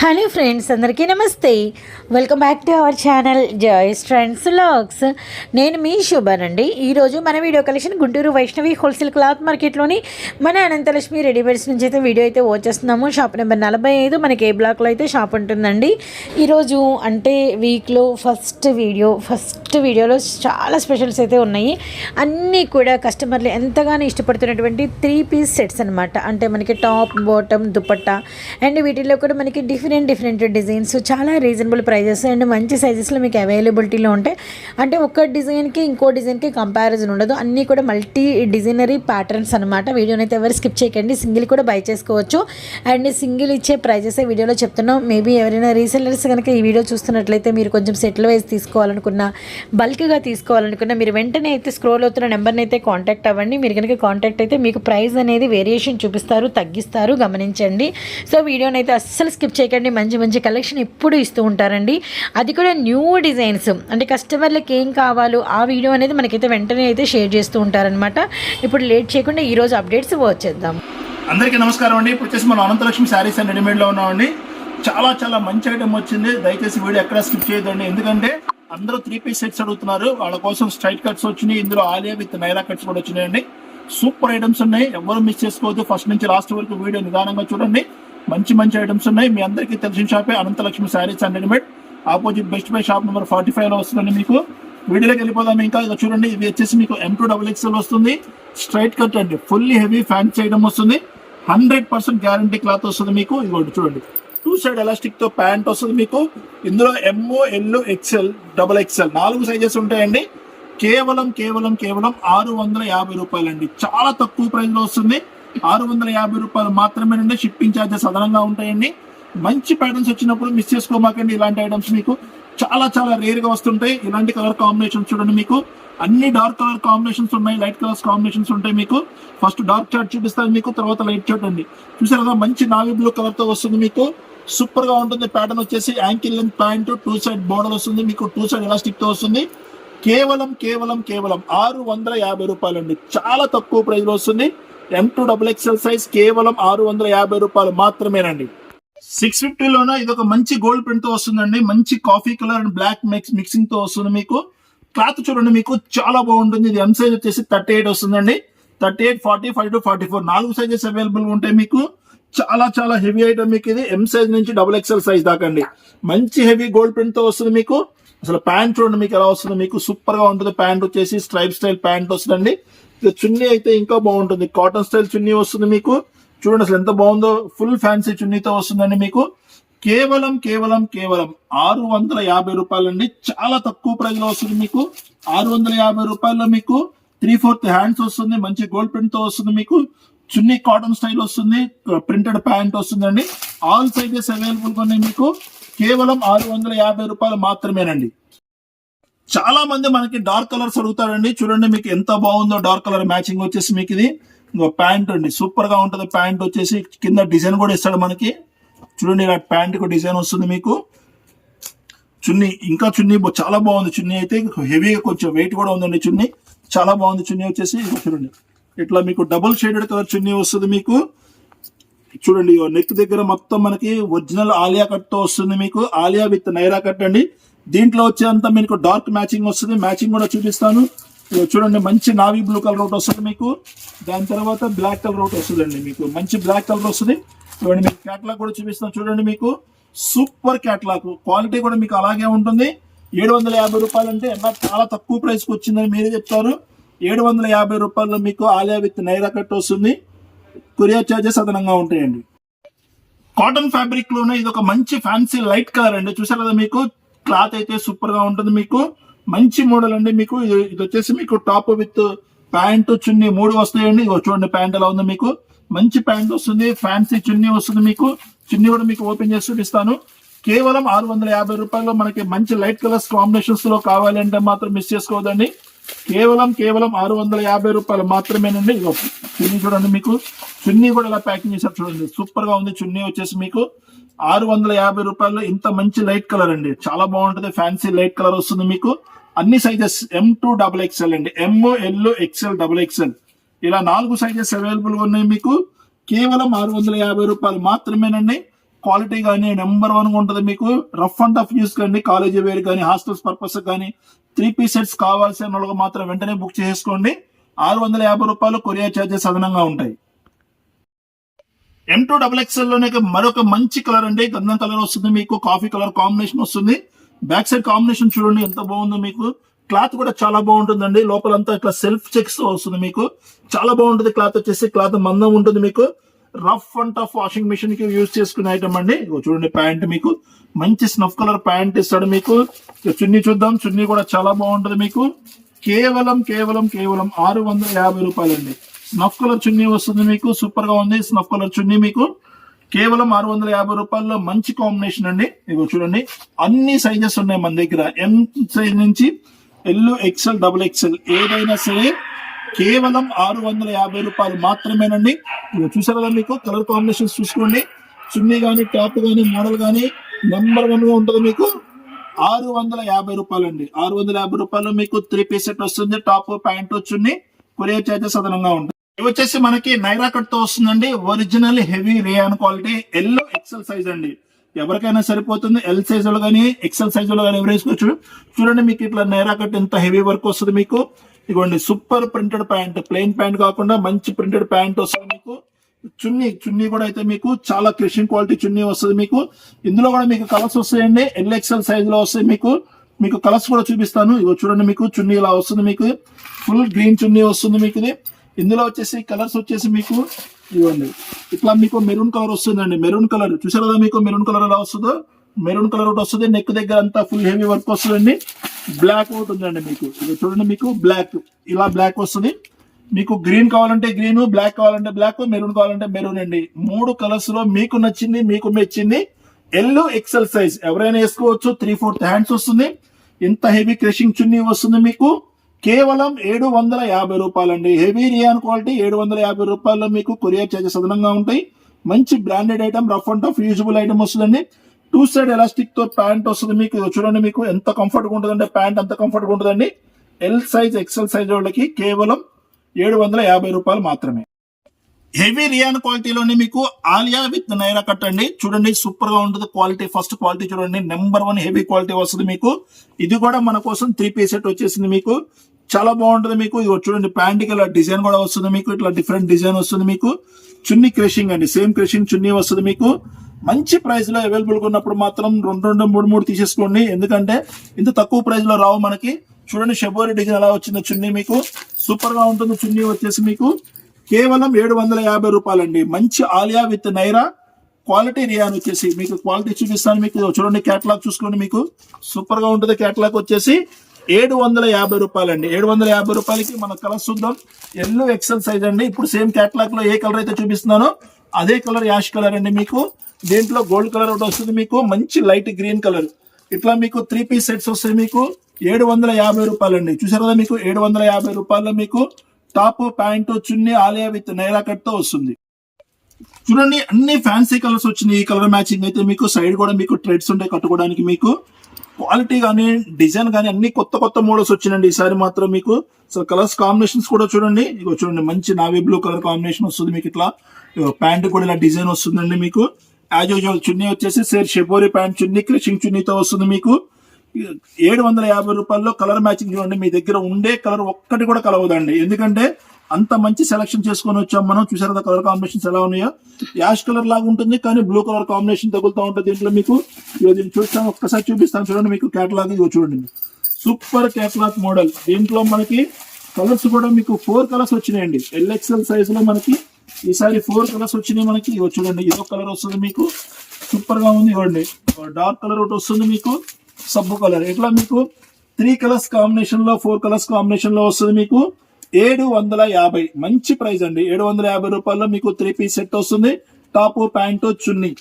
Hello friends అందరికీ నమస్తే. Welcome back to our channel Joys Trends Logs నేను మీ శుభానండి ఈరోజు మన video collection Guntur Vaishnavi wholesale cloth మార్కెట్లోని మన అనంతలక్ష్మి రెడీమేడ్స్ నుంచి అయితే వీడియో అయితే వచ్చేస్తున్నాము. షాప్ నెంబర్ నలభై ఐదు మనకి ఏ బ్లాక్లో అయితే షాప్ ఉంటుందండి. ఈరోజు అంటే వీక్లో ఫస్ట్ వీడియో ఫస్ట్ వీడియోలో చాలా స్పెషల్స్ అయితే ఉన్నాయి. అన్నీ కూడా కస్టమర్లు ఎంతగానో ఇష్టపడుతున్నటువంటి త్రీ పీస్ సెట్స్ అనమాట అంటే మనకి టాప్ బాటమ్ దుపట్టా అండ్ వీటిలో కూడా మనకి డిఫరెంట్ డిఫరెంట్ డిజైన్స్ చాలా రీజనబుల్ ప్రైజెస్ అండ్ మంచి సైజెస్లో మీకు అవైలబిలిటీలో ఉంటాయి అంటే ఒక డిజైన్కి ఇంకో డిజైన్కి కంపారిజన్ ఉండదు. అన్నీ కూడా మల్టీ డిజైనరీ ప్యాటర్న్స్ అనమాట వీడియోని అయితే ఎవరు స్కిప్ చేయకండి. సింగిల్ కూడా బై చేసుకోవచ్చు. అండ్ సింగిల్ ఇచ్చే ప్రైజెస్ వీడియోలో చెప్తున్నాం. మేబీ ఎవరైనా రీసెల్లర్స్ కనుక ఈ వీడియో చూస్తున్నట్లయితే మీరు కొంచెం సెటిల్ వైజ్ తీసుకోవాలనుకున్నా బల్క్గా తీసుకోవాలనుకున్నా మీరు వెంటనే అయితే స్క్రోల్ అవుతున్న నెంబర్ని అయితే కాంటాక్ట్ అవ్వండి. మీరు కనుక కాంటాక్ట్ అయితే మీకు ప్రైస్ అనేది వేరియేషన్ చూపిస్తారు తగ్గిస్తారు. గమనించండి. సో వీడియోని అయితే అస్సలు స్కిప్ చేయకండి. మంచి మంచి కలెక్షన్ ఎప్పుడు ఇస్తూ ఉంటారండి. అది కూడా న్యూ డిజైన్స్. అంటే కస్టమర్లకి ఏం కావాలో ఆ వీడియో అనేది మనకైతే వెంటనే అయితే షేర్ చేస్తూ ఉంటారనమాట ఇప్పుడు లేట్ చేయకుండా ఈరోజు అప్డేట్స్ వచ్చేద్దాం. అందరికీ నమస్కారం అండి. ఇప్పుడు వచ్చేసి మనం అనంతలక్ష్మి శారీస్ అండ్ రెడీమేడ్లో ఉన్నామండి. చాలా చాలా మంచి ఐటమ్ వచ్చింది. దయచేసి వీడియో ఎక్కడ స్కిప్ చేయదండి ఎందుకంటే అందరూ త్రీ పీస్ సెట్స్ అడుగుతున్నారు. వాళ్ళ కోసం స్ట్రైట్ కట్స్ వచ్చినాయి. ఇందులో ఆలియా విత్ నైరా కట్స్ కూడా వచ్చినాయండి. సూపర్ ఐటమ్స్ ఉన్నాయి. ఎవరు మిస్ చేసుకోవద్దు. ఫస్ట్ నుంచి లాస్ట్ వరకు వీడియో నిదానంగా చూడండి. మంచి మంచి ఐటమ్స్ ఉన్నాయి. మీ అందరికీ తెలిసిన షాపే Anantalakshmi saris and readymade. Opposite best buy shop number forty ఫైవ్లో వస్తుందండి మీకు. వీడియోలోకి వెళ్ళిపోదాం ఇంకా. ఇక చూడండి ఇది వచ్చేసి మీకు ఎం టూ డబుల్ ఎక్స్ఎల్ వస్తుంది. స్ట్రైట్ కట్ అండి. ఫుల్లీ హెవీ ఫ్యాన్స్ ఐటమ్ వస్తుంది. హండ్రెడ్ పర్సెంట్ గ్యారంటీ క్లాత్ వస్తుంది మీకు. ఇదిగోండి చూడండి. టూ సైడ్ ఎలాస్టిక్తో ప్యాంట్ వస్తుంది మీకు. ఇందులో M L XL double XL నాలుగు సైజెస్ ఉంటాయండి. కేవలం కేవలం కేవలం ఆరు వందల యాభై రూపాయలండి. చాలా తక్కువ ప్రైస్లో వస్తుంది. ఆరు వందల యాభై రూపాయలు మాత్రమేనండి షిప్పింగ్ ఛార్జెస్ అదనంగా ఉంటాయండి. మంచి ప్యాటర్న్స్ వచ్చినప్పుడు మిస్ చేసుకోమాకండి. ఇలాంటి ఐటమ్స్ మీకు చాలా చాలా రేర్గా వస్తుంటాయి. ఇలాంటి కలర్ కాంబినేషన్స్ చూడండి మీకు. అన్ని డార్క్ కలర్ కాంబినేషన్స్ ఉన్నాయి. లైట్ కలర్స్ కాంబినేషన్స్ ఉంటాయి మీకు. ఫస్ట్ డార్క్ చార్ట్ చూపిస్తాను మీకు తర్వాత లైట్ చార్ట్ అండి. చూసారు కదా మంచి నావీ బ్లూ కలర్తో వస్తుంది మీకు. సూపర్గా ఉంటుంది. ప్యాటర్న్ వచ్చేసి ankle length pant two side border వస్తుంది మీకు. టూ సైడ్ ఎలాస్టిక్తో వస్తుంది. కేవలం కేవలం కేవలం ఆరు వందల యాభై రూపాయలు అండి చాలా తక్కువ ప్రైస్లో వస్తుంది. M to double XL size కేవలం ఆరు వందల యాభై రూపాయలు మాత్రమేనండి. సిక్స్ ఫిఫ్టీలోన ఇది ఒక మంచి గోల్డ్ ప్రింట్తో వస్తుందండి. మంచి coffee colour and black mix మిక్సింగ్తో వస్తుంది మీకు. క్లాత్ చూడండి మీకు చాలా బాగుంటుంది. ఇది ఎం సైజ్ వచ్చేసి థర్టీ ఎయిట్ వస్తుందండి. Thirty eight forty five to forty four నాలుగు సైజెస్ అవైలబుల్ ఉంటాయి మీకు. చాలా చాలా హెవీ ఐటమ్ మీకు ఇది. ఎం సైజ్ నుంచి డబుల్ ఎక్స్ఎల్ సైజ్ దాకా అండి. మంచి హెవీ గోల్డ్ ప్రింట్తో వస్తుంది మీకు. అసలు ప్యాంట్ చూడండి మీకు ఎలా వస్తుంది. మీకు సూపర్గా ఉంటుంది. ప్యాంట్ వచ్చేసి స్ట్రైప్ స్టైల్ ప్యాంట్ వస్తుందండి. చున్నీ అయితే ఇంకా బాగుంటుంది. కాటన్ స్టైల్ చున్నీ వస్తుంది మీకు. చూడండి అసలు ఎంత బాగుందో. ఫుల్ ఫ్యాన్సీ చున్నీతో వస్తుందండి మీకు. కేవలం కేవలం కేవలం ఆరు వందల యాభై రూపాయలండి. చాలా తక్కువ ప్రైస్లో వస్తుంది మీకు. ఆరు వందల యాభై రూపాయల్లో మీకు త్రీ ఫోర్త్ హ్యాండ్స్ వస్తుంది. మంచి గోల్డ్ ప్రింట్తో వస్తుంది మీకు. చున్నీ కాటన్ స్టైల్ వస్తుంది. ప్రింటెడ్ ప్యాంట్ వస్తుందండి. ఆల్ సైజెస్ అవైలబుల్ ఉన్నాయి మీకు. కేవలం ఆరు వందల యాభై రూపాయలు మాత్రమేనండి. చాలా మంది మనకి డార్క్ కలర్స్ అడుగుతారండి. చూడండి మీకు ఎంత బాగుందో డార్క్ కలర్ మ్యాచింగ్ వచ్చేసి మీకు ఇది. ప్యాంట్ అండి. సూపర్గా ఉంటుంది ప్యాంట్ వచ్చేసి. కింద డిజైన్ కూడా ఇస్తాడు మనకి. చూడండి ఇలా ప్యాంట్కు డిజైన్ వస్తుంది మీకు. చున్నీ ఇంకా చున్నీ చాలా బాగుంది చున్నీ అయితే. హెవీగా కొంచెం వెయిట్ కూడా ఉందండి చున్నీ. చాలా బాగుంది చున్నీ వచ్చేసి. చూడండి. ఇట్లా మీకు డబుల్ షేడెడ్ కలర్ చున్నీ వస్తుంది మీకు. చూడండి నెక్ దగ్గర మొత్తం మనకి ఒరిజినల్ ఆలియా కట్తో వస్తుంది మీకు. ఆలియా విత్ నైరా కట్ అండి. దీంట్లో వచ్చేంత మీకు డార్క్ మ్యాచింగ్ వస్తుంది. మ్యాచింగ్ కూడా చూపిస్తాను. చూడండి మంచి నావీ బ్లూ కలర్ ఒకటి వస్తుంది మీకు. దాని తర్వాత బ్లాక్ కలర్ ఒకటి వస్తుందండి మీకు. మంచి బ్లాక్ కలర్ వస్తుంది. చూడండి మీకు క్యాట్లాగ్ కూడా చూపిస్తాను. చూడండి మీకు. Super catalogue. క్వాలిటీ కూడా మీకు అలాగే ఉంటుంది. ఏడు వందల యాభై రూపాయలు అంటే ఎలా చాలా తక్కువ ప్రైస్కి వచ్చిందని మీరే చెప్తారు. ఏడు వందల యాభై రూపాయల్లో మీకు ఆలియా విత్ నైరా కట్ వస్తుంది. కొరియర్ చార్జెస్ అదనంగా ఉంటాయండి. కాటన్ ఫ్యాబ్రిక్లోనే ఇది ఒక మంచి ఫ్యాన్సీ లైట్ కలర్ అండి. చూసారు కదా మీకు? క్లాత్ అయితే సూపర్గా ఉంటుంది మీకు. మంచి మోడల్ అండి మీకు. ఇది వచ్చేసి మీకు టాప్ విత్ ప్యాంటు చున్నీ మూడు వస్తాయండి. ఇగో చూడండి ప్యాంట్ ఎలా ఉంది మీకు. మంచి ప్యాంట్ వస్తుంది. ఫ్యాన్సీ చున్నీ వస్తుంది మీకు. చున్నీ కూడా మీకు ఓపెన్ చేసి చూపిస్తాను. కేవలం ఆరు వందల యాభై రూపాయల్లో మనకి మంచి లైట్ కలర్స్ కాంబినేషన్స్లో కావాలి అంటే మాత్రం మిస్ చేసుకోవద్దండి. కేవలం కేవలం ఆరు వందల యాభై రూపాయలు మాత్రమేనండి. ఇగో చున్నీ చూడండి మీకు. చున్నీ కూడా ఇలా ప్యాకింగ్ చేశారు చూడండి. సూపర్గా ఉంది చున్నీ వచ్చేసి మీకు. ఆరు వందల యాభై రూపాయలు ఇంత మంచి లైట్ కలర్ అండి. చాలా బాగుంటుంది. ఫ్యాన్సీ లైట్ కలర్ వస్తుంది మీకు. అన్ని sizes M to double XL అండి. M L XL double XL ఇలా నాలుగు సైజెస్ అవైలబుల్ ఉన్నాయి మీకు. కేవలం ఆరు వందల యాభై రూపాయలు మాత్రమేనండి. క్వాలిటీ కానీ నెంబర్ వన్ ఉంటుంది మీకు. రఫ్ అండ్ టఫ్ యూస్ కానీ కాలేజీ వేర్ కానీ హాస్టల్స్ పర్పస్ కానీ త్రీ పీ సెట్స్ కావాల్సిన వాళ్ళకి మాత్రం వెంటనే బుక్ చేసుకోండి ఆరు వందల యాభై రూపాయలు కొరియర్ ఛార్జెస్ అదనంగా ఉంటాయి. ఎం టూ డబుల్ ఎక్స్ఎల్లోనే మరొక మంచి కలర్ అండి. గంధం కలర్ వస్తుంది మీకు కాఫీ కలర్ కాంబినేషన్ వస్తుంది. బ్యాక్ సైడ్ కాంబినేషన్ చూడండి ఎంత బాగుందో మీకు. క్లాత్ కూడా చాలా బాగుంటుందండి. లోపలంతా ఇట్లా సెల్ఫ్ చెక్స్ వస్తుంది మీకు. చాలా బాగుంటుంది క్లాత్ వచ్చేసి. క్లాత్ మందం ఉంటుంది మీకు. రఫ్ అండ్ టఫ్ వాషింగ్ మిషన్కి యూజ్ చేసుకునే ఐటమ్ అండి. చూడండి ప్యాంట్ మీకు. మంచి స్నఫ్ కలర్ ప్యాంట్ ఇస్తాడు మీకు. చున్నీ చూద్దాం. చున్నీ కూడా చాలా బాగుంటుంది మీకు. కేవలం కేవలం కేవలం ఆరు వందల యాభై రూపాయలండి. స్నఫ్ కలర్ చున్నీ వస్తుంది మీకు. సూపర్గా ఉంది స్నఫ్ కలర్ చున్నీ మీకు. కేవలం ఆరు వందల యాభై రూపాయల్లో మంచి కాంబినేషన్ అండి. ఇగో చూడండి. అన్ని సైజెస్ ఉన్నాయి మన దగ్గర. ఎం సైజ్ నుంచి ఎల్ ఎక్సెల్ డబుల్ ఎక్సెల్ ఏదైనా సరే కేవలం ఆరు వందల యాభై రూపాయలు మాత్రమేనండి. ఇగో చూసారు కదా మీకు? కలర్ కాంబినేషన్స్ చూసుకోండి. చున్నీ కానీ టాప్ కానీ మోడల్ కానీ నెంబర్ వన్గా ఉంటుంది మీకు. ఆరు వందల యాభై రూపాయలండి. ఆరు వందల యాభై రూపాయలు మీకు త్రీ పీస్ సెట్ వస్తుంది. టాప్ ప్యాంట్ వచ్చుంది కొరియర్ చార్జెస్ అదనంగా ఉంటుంది ఇవి వచ్చేసి మనకి నైరా కట్తో వస్తుందండి. Original heavy rayon quality yellow XL size అండి. ఎవరికైనా సరిపోతుంది. ఎల్ సైజ్లో కానీ ఎక్సెల్ సైజ్లో కానీ ఎవరు వేసుకోవచ్చు. చూడండి మీకు ఇట్లా నైరా కట్ ఎంత హెవీ వర్క్ వస్తుంది మీకు. ఇదిగోండి super printed pant plain pant కాకుండా మంచి ప్రింటెడ్ ప్యాంట్ వస్తుంది మీకు. చున్నీ చున్నీ కూడా అయితే మీకు చాలా క్రిషన్ క్వాలిటీ చున్నీ వస్తుంది మీకు. ఇందులో కూడా మీకు కలర్స్ వస్తాయండి. ఎల్ ఎక్స్ఎల్ సైజ్లో వస్తాయి మీకు. మీకు కలర్స్ కూడా చూపిస్తాను. ఇగో చూడండి మీకు చున్నీ ఇలా వస్తుంది మీకు. ఫుల్ గ్రీన్ చున్నీ వస్తుంది మీకు ఇది. ఇందులో వచ్చేసి కలర్స్ వచ్చేసి మీకు ఇవ్వండి ఇట్లా మీకు మెరూన్ కలర్ వస్తుందండి. Maroon colour. చూసారు కదా మీకు మెరూన్ కలర్ ఎలా వస్తుందో? మెరూన్ కలర్ ఒకటి వస్తుంది నెక్ దగ్గర అంతా ఫుల్ హెవీ వర్క్ వస్తుందండి. బ్లాక్ ఒకటి ఉందండి మీకు. ఇది చూడండి మీకు బ్లాక్ ఇలా బ్లాక్ వస్తుంది. మీకు గ్రీన్ కావాలంటే గ్రీన్ బ్లాక్ కావాలంటే బ్లాక్ మెరూన్ కావాలంటే మెరూన్ అండి. మూడు కలర్స్లో మీకు నచ్చింది మీకు మెచ్చింది. ఎల్లో ఎక్సెల్ సైజ్ ఎవరైనా వేసుకోవచ్చు త్రీ ఫోర్త్ హ్యాండ్స్ వస్తుంది. ఇంత హెవీ క్రషింగ్ చున్నీ వస్తుంది మీకు. కేవలం ఏడు వందల యాభై రూపాయలండి. హెవీ రియాన్ క్వాలిటీ ఏడు వందల యాభై రూపాయల్లో మీకు కొరియర్ చార్జెస్ అదనంగా ఉంటాయి. మంచి branded item rough and tough usable item వస్తుందండి. టూ సైడ్ ఎలాస్టిక్తో ప్యాంట్ వస్తుంది మీకు చూడండి మీకు ఎంత కంఫర్ట్గా ఉంటుందంటే ప్యాంట్ అంత కంఫర్ట్గా ఉంటుందండి. ఎల్ సైజ్ ఎక్సెల్ సైజ్ వాళ్ళకి కేవలం ఏడు వందల యాభై రూపాయలు మాత్రమే. హెవీ రియాన్ క్వాలిటీలోనే మీకు ఆలియా విత్ నైరా కట్ అండి. చూడండి సూపర్గా ఉంటుంది క్వాలిటీ ఫస్ట్ క్వాలిటీ చూడండి. నెంబర్ వన్ హెవీ క్వాలిటీ వస్తుంది మీకు. ఇది కూడా మన కోసం త్రీ పీస్ సెట్ వచ్చేసింది మీకు. చాలా బాగుంటుంది మీకు. ఇది చూడండి ప్యాంట్కి ఇలా డిజైన్ కూడా వస్తుంది మీకు. ఇట్లా డిఫరెంట్ డిజైన్ వస్తుంది మీకు. చున్నీ క్రషింగ్ అండి సేమ్ క్రషింగ్ చున్నీ వస్తుంది మీకు. మంచి ప్రైస్లో అవైలబుల్ ఉన్నప్పుడు మాత్రం రెండు రెండు మూడు మూడు తీసేసుకోండి. ఎందుకంటే ఇంత తక్కువ ప్రైస్లో రావు మనకి. చూడండి షబోరి డిజైన్ ఎలా వచ్చిందో చున్నీ మీకు. సూపర్గా ఉంటుంది చున్నీ వచ్చేసి మీకు. కేవలం ఏడు వందల యాభై రూపాయలండి. మంచి Alia with Naira. Quality rayon వచ్చేసి మీకు. క్వాలిటీ చూపిస్తాను మీకు. చూడండి క్యాటలాగ్ చూసుకోండి మీకు. సూపర్గా ఉంటుంది క్యాటలాగ్ వచ్చేసి ఏడు వందల యాభై రూపాయలండి. ఏడు వందల యాభై రూపాయలకి మన కలర్ చూద్దాం. ఎల్లో ఎక్సెల్ సైజ్ అండి. ఇప్పుడు సేమ్ క్యాటలాగ్లో ఏ కలర్ అయితే చూపిస్తున్నానో అదే కలర్ యాష్ కలర్ అండి మీకు. దీంట్లో గోల్డ్ కలర్ ఒకటి వస్తుంది మీకు మంచి లైట్ గ్రీన్ కలర్. ఇట్లా మీకు త్రీ పీస్ సెట్స్ వస్తాయి మీకు ఏడు వందల యాభై రూపాయలండి. చూసారు కదా మీకు ఏడు వందల యాభై రూపాయల్లో మీకు టాప్ ప్యాంటు చున్నీ ఆలియా విత్ నైరా కట్తో వస్తుంది. చూడండి అన్ని ఫ్యాన్సీ కలర్స్ వచ్చినాయి. ఈ కలర్ మ్యాచింగ్ అయితే మీకు సైడ్ కూడా మీకు ట్రెడ్స్ ఉంటాయి కట్టుకోవడానికి మీకు. క్వాలిటీ కానీ డిజైన్ కానీ అన్ని కొత్త కొత్త మోడల్స్ వచ్చినండి ఈసారి మాత్రం మీకు సో కలర్స్ కాంబినేషన్స్ కూడా చూడండి. ఇక చూడండి మంచి నావీ బ్లూ కలర్ కాంబినేషన్ వస్తుంది మీకు ఇట్లా. ప్యాంట్ కూడా ఇలా డిజైన్ వస్తుందండి మీకు. యాజ్ యూజువల్ చున్నీ వచ్చేసి సేర్ షెపోరి ప్యాంట్ చున్నీ క్రిషింగ్ చున్నీతో వస్తుంది మీకు. ఏడు వందల యాభై రూపాయల్లో కలర్ మ్యాచింగ్ చూడండి. మీ దగ్గర ఉండే కలర్ ఒక్కటి కూడా కలవదండి. ఎందుకంటే అంత మంచి సెలక్షన్ చేసుకొని వచ్చాం మనం. చూసారు కదా కలర్ కాంబినేషన్స్ ఎలా ఉన్నాయో? యాష్ కలర్ లాగా ఉంటుంది కానీ బ్లూ కలర్ కాంబినేషన్ తగులుతూ ఉంటుంది దీంట్లో మీకు. దీన్ని చూస్తాను ఒక్కసారి చూపిస్తాను చూడండి మీకు. కేటలాగ్ ఇగో చూడండి సూపర్ కేటలాగ్ మోడల్ దీంట్లో మనకి కలర్స్ కూడా మీకు ఫోర్ కలర్స్ వచ్చినాయండి. ఎల్ఎక్స్ఎల్ సైజ్లో మనకి ఈసారి ఫోర్ కలర్స్ వచ్చినాయి మనకి. ఇగో చూడండి ఇదో కలర్ వస్తుంది మీకు. సూపర్గా ఉంది ఇవ్వండి డార్క్ కలర్ ఒకటి వస్తుంది మీకు. సబ్బు కలర్ ఇట్లా మీకు? త్రీ కలర్స్ కాంబినేషన్లో ఫోర్ కలర్స్ కాంబినేషన్లో వస్తుంది మీకు. ఏడు వందల యాభై. మంచి ప్రైస్ అండి. ఏడు వందల యాభై రూపాయల్లో మీకు త్రీ పీస్ సెట్ వస్తుంది. టాప్ ప్యాంటు చున్నీ.